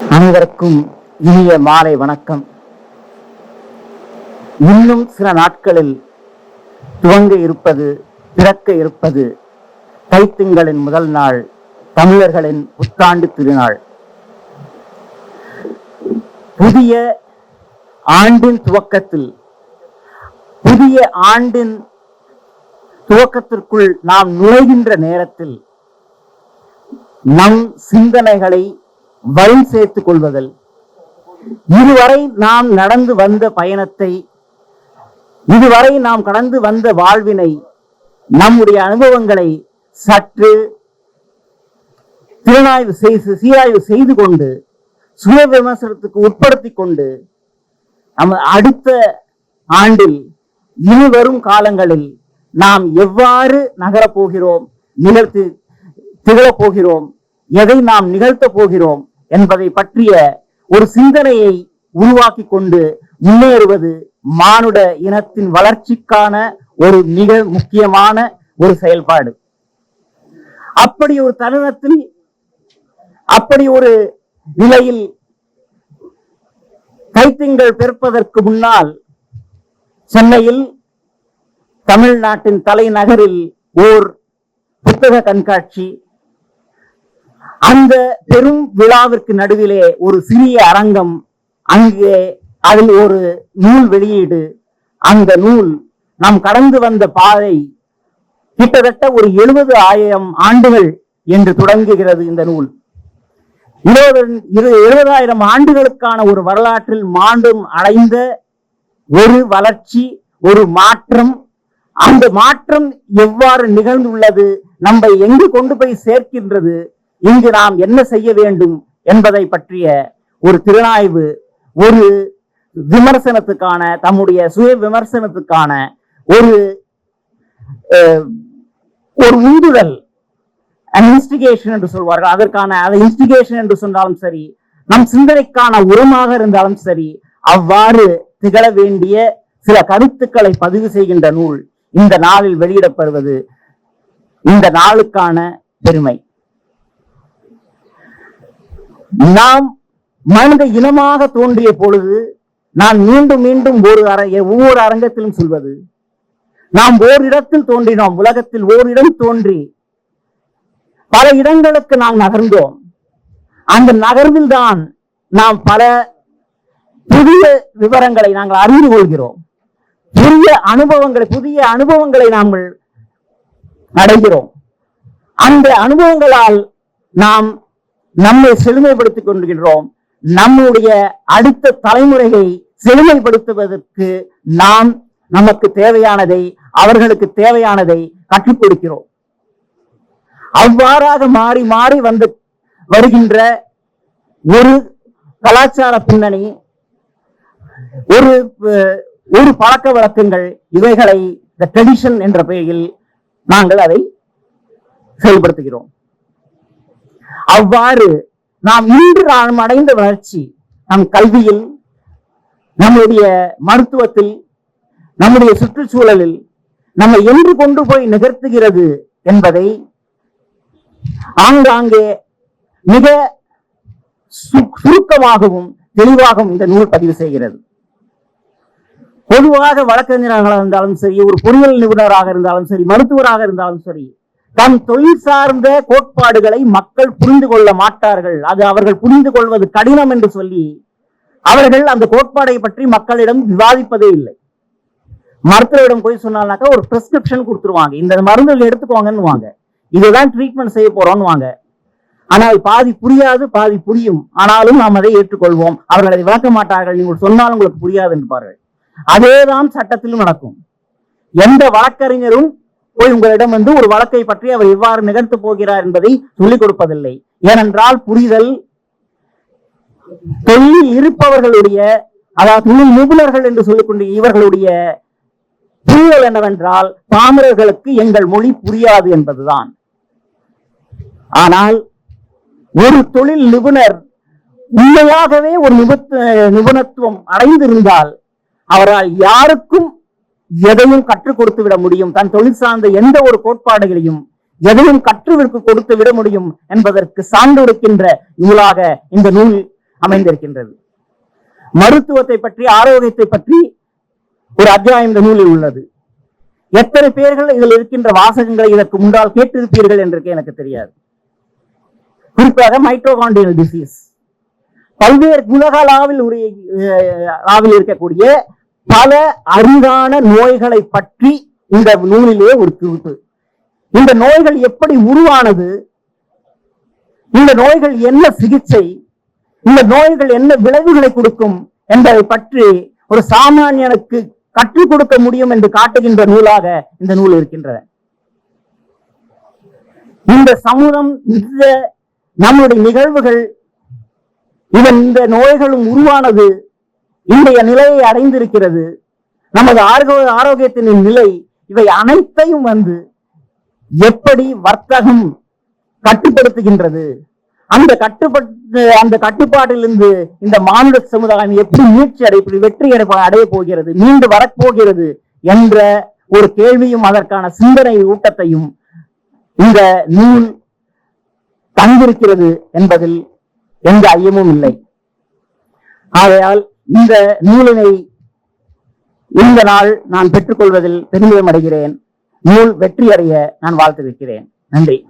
அனைவருக்கும் இனிய மாலை வணக்கம். இன்னும் சில நாட்களில் துவங்க இருப்பது பிறக்க இருப்பது தைத்திங்களின் முதல் நாள் தமிழர்களின் புத்தாண்டு திருநாள். புதிய ஆண்டின் துவக்கத்தில் புதிய ஆண்டின் துவக்கத்திற்குள் நாம் நுழைகின்ற நேரத்தில் நம் சிந்தனைகளை வழி சேர்த்துக் கொள்வதில் இதுவரை நாம் நடந்து வந்த பயணத்தை இதுவரை நாம் கடந்து வந்த வாழ்வினை நம்முடைய அனுபவங்களை சற்று திறனாய்வு செய்து சீராய்வு செய்து கொண்டு சுய விமர்சனத்துக்கு உட்படுத்தி கொண்டு நம்ம அடுத்த ஆண்டில் இனி வரும் காலங்களில் நாம் எவ்வாறு நகரப்போகிறோம் நிகழ்த்து திகழப் போகிறோம் எதை நாம் நிகழ்த்தப் போகிறோம் என்பதை பற்றிய ஒரு சிந்தனையை உருவாக்கி கொண்டு முன்னேறுவது மானுட இனத்தின் வளர்ச்சிக்கான ஒரு மிக முக்கியமான ஒரு செயல்பாடு. அப்படி ஒரு தருணத்தில் அப்படி ஒரு நிலையில் கைத்திங்கள் பிறப்பதற்கு முன்னால் சென்னையில் தமிழ்நாட்டின் தலைநகரில் ஓர் புத்தக கண்காட்சி. அந்த பெரும் விழாவிற்கு நடுவிலே ஒரு சிறிய அரங்கம் அங்கே அதில் ஒரு நூல் வெளியீடு. அந்த நூல் நாம் கடந்து வந்த பாதை கிட்டத்தட்ட ஒரு எழுபது ஆயிரம் ஆண்டுகள் என்று தொடங்குகிறது இந்த நூல். இருபது இரு எழுபதாயிரம் ஆண்டுகளுக்கான ஒரு வரலாற்றில் மாண்டும் அடைந்த ஒரு வளர்ச்சி ஒரு மாற்றம் அந்த மாற்றம் எவ்வாறு நிகழ்ந்துள்ளது நம்மை எங்கு கொண்டு போய் சேர்க்கின்றது இங்கு நாம் என்ன செய்ய வேண்டும் என்பதை பற்றிய ஒரு திறனாய்வு ஒரு விமர்சனத்துக்கான தம்முடைய சுய விமர்சனத்துக்கான ஒரு ஒரு உந்துதல் இன்ஸ்டிகேஷன் என்று சொல்வார்கள். அதற்கான அதை இன்ஸ்டிகேஷன் என்று சொன்னாலும் சரி நம் சிந்தனைக்கான உரமாக இருந்தாலும் சரி அவ்வாறு திகழ வேண்டிய சில கருத்துக்களை பதிவு செய்கின்ற நூல் இந்த நாளில் வெளியிடப்படுவது இந்த நாளுக்கான பெருமை. நாம் மனித இனமாக தோன்றிய பொழுது நான் மீண்டும் மீண்டும் ஒரு அர ஒவ்வொரு அரங்கத்திலும் சொல்வது நாம் ஓரிடத்தில் தோன்றினோம் உலகத்தில் ஓரிடம் தோன்றி பல இடங்களுக்கு நாம் நகர்ந்தோம். அந்த நகர்வில் தான் நாம் பல புதிய விவரங்களை நாங்கள் அறிந்து கொள்கிறோம். புதிய அனுபவங்களை புதிய அனுபவங்களை நாங்கள் அடைகிறோம். அந்த அனுபவங்களால் நாம் நம்மை செழுமைப்படுத்திக் கொள்கின்றோம். நம்முடைய அடுத்த தலைமுறையை செழுமைப்படுத்துவதற்கு நாம் நமக்கு தேவையானதை அவர்களுக்கு தேவையானதை கற்றுக் கொடுக்கிறோம். அவ்வாறாக மாறி மாறி வந்து வருகின்ற ஒரு கலாச்சார பின்னணி ஒரு ஒரு பழக்க வழக்கங்கள் இவைகளை இந்த ட்ரெடிஷன் என்ற பெயரில் நாங்கள் அதை செயல்படுத்துகிறோம். அவ்வாறு நாம் இன்று நாம் அடைந்த வளர்ச்சி நம் கல்வியில் நம்முடைய மருத்துவத்தில் நம்முடைய சுற்றுச்சூழலில் நம்மை என்று கொண்டு போய் நிகழ்த்துகிறது என்பதை ஆங்காங்கே மிக சுருக்கமாகவும் தெளிவாகவும் இந்த நூல் பதிவு செய்கிறது. பொதுவாக வழக்கறிஞராக இருந்தாலும் சரி ஒரு பொறியியல் நிபுணராக இருந்தாலும் சரி மருத்துவராக இருந்தாலும் சரி தம் தொழில் சார்ந்த கோட்பாடுகளை மக்கள் புரிந்து கொள்ள மாட்டார்கள். அது அவர்கள் புரிந்து கொள்வது கடினம் என்று சொல்லி அவர்கள் அந்த கோட்பாடை பற்றி மக்களிடம் விவாதிப்பதே இல்லை. மருத்துவரிடம் போய் சொன்னால்னாக்கா ஒரு பிரிஸ்கிரிப்ஷன் கொடுத்துருவாங்க. இந்த மருந்துகள் எடுத்துக்கோங்கன்னு வாங்க. இதுதான் ட்ரீட்மெண்ட் செய்ய போறோம்னு வாங்க. ஆனால் பாதி புரியாது பாதி புரியும். ஆனாலும் நாம் அதை ஏற்றுக்கொள்வோம். அவர்கள் அதை விளக்க மாட்டார்கள். நீங்கள் சொன்னாலும் உங்களுக்கு புரியாது என்பார்கள் அதேதான் சட்டத்திலும் நடக்கும். எந்த வழக்கறிஞரும் போய் உங்களிடம் வந்து ஒரு வழக்கை பற்றி அவர் எவ்வாறு நிகழ்த்து போகிறார் என்பதை சொல்லிக் கொடுப்பதில்லை. ஏனென்றால் புரிதல் தொழில் இருப்பவர்களுடைய அதாவது தொழில் நிபுணர்கள் என்று சொல்லிக்கொண்டு இவர்களுடைய புரிதல் என்னவென்றால் பாமரர்களுக்கு எங்கள் மொழி புரியாது என்பதுதான். ஆனால் ஒரு தொழில் நிபுணர் உண்மையாகவே ஒரு நிபுணத்துவம் அடைந்திருந்தால் அவரால் யாருக்கும் எதையும் கற்றுக் கொடுத்து விட முடியும் தன் தொழில் சார்ந்த எந்த ஒரு கோட்பாடுகளையும் எதையும் கற்றுவிற்கு கொடுத்து விட முடியும் என்பதற்கு சான்றொடுக்கின்ற நூலாக இந்த நூல் அமைந்திருக்கின்றது மருத்துவத்தை பற்றி ஆரோக்கியத்தை பற்றி ஒரு அத்தியாயம் இந்த நூலில் உள்ளது எத்தனை பேர்கள் இதில் இருக்கின்ற வாசகங்களை இதற்கு முன்னால் கேட்டிருப்பீர்கள் என்று எனக்கு தெரியாது குறிப்பாக மைட்ரோகாண்டியல் டிசீஸ் பல்வேறு உலகளாவில் உரிய அஹ், அளவில் இருக்கக்கூடிய பல அரிதான நோய்களை பற்றி இந்த நூலிலே ஒரு குறிப்பு. இந்த நோய்கள் எப்படி உருவானது? இந்த நோய்கள் என்ன சிகிச்சை? இந்த நோய்கள் என்ன விளைவுகளை கொடுக்கும் என்பதை பற்றி ஒரு சாமானியனுக்கு கற்றுக் கொடுக்க முடியும் என்று காட்டுகின்ற நூலாக இந்த நூல் இருக்கின்றது இந்த சமூகம் இந்த நம்முடைய நிகழ்வுகள் இதன் இந்த நோய்களும் உருவானது இன்றைய நிலையை அடைந்திருக்கிறது. நமது ஆரோக்கிய ஆரோக்கியத்தின் நிலை இவை அனைத்தையும் வந்து எப்படி வர்த்தகம் கட்டுப்படுத்துகின்றது? அந்த கட்டுப்பட்டு அந்த கட்டுப்பாட்டிலிருந்து இந்த மானுட சமுதாயம் எப்படி மீழ்ச்சி அடை இப்படி வெற்றி அடை அடைய போகிறது? மீண்டு வரப்போகிறது என்ற ஒரு கேள்வியும் அதற்கான சிந்தனை ஊட்டத்தையும் இந்த நூல் தந்திருக்கிறது என்பதில் எந்த ஐயமும் இல்லை. ஆகையால் இந்த நூலினை இந்த நாள் நான் பெற்றுக்கொள்வதில் பெருமிதம் அடைகிறேன். நூல் வெற்றி அடைய நான் வாழ்த்து வைக்கிறேன். நன்றி.